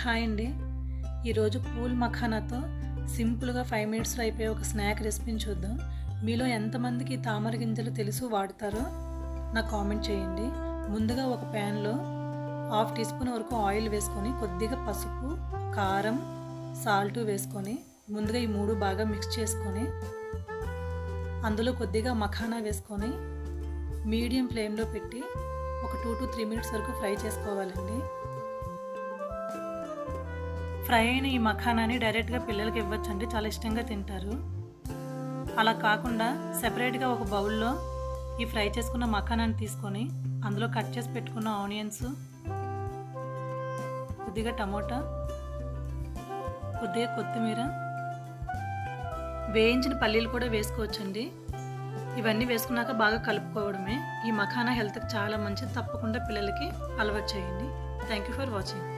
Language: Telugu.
హాయ్ అండి. ఈరోజు పూల్ మఖానాతో సింపుల్గా ఫైవ్ మినిట్స్లో అయిపోయే ఒక స్నాక్ రెసిపీని చూద్దాం. మీలో ఎంతమందికి తామర గింజలు తెలుసు వాడతారో నాకు కామెంట్ చేయండి. ముందుగా ఒక ప్యాన్లో హాఫ్ టీ స్పూన్ వరకు ఆయిల్ వేసుకొని కొద్దిగా పసుపు కారం సాల్ట్ వేసుకొని ముందుగా ఈ మూడు బాగా మిక్స్ చేసుకొని అందులో కొద్దిగా మఖానా వేసుకొని మీడియం ఫ్లేమ్లో పెట్టి ఒక టూ టు త్రీ మినిట్స్ వరకు ఫ్రై చేసుకోవాలండి. ఫ్రై అయిన ఈ మఖానాని డైరెక్ట్గా పిల్లలకి ఇవ్వచ్చండి. చాలా ఇష్టంగా తింటారు. అలా కాకుండా సెపరేట్గా ఒక బౌల్లో ఈ ఫ్రై చేసుకున్న మఖానాన్ని తీసుకొని అందులో కట్ చేసి పెట్టుకున్న ఆనియన్స్ కొద్దిగా టమోటా కొద్దిగా కొత్తిమీర వేయించిన పల్లీలు కూడా వేసుకోవచ్చండి. ఇవన్నీ వేసుకున్నాక బాగా కలుపుకోవడమే. ఈ మఖానా హెల్త్కి చాలా మంచిది. తప్పకుండా పిల్లలకి అలవాటు చేయండి. Thank you for watching.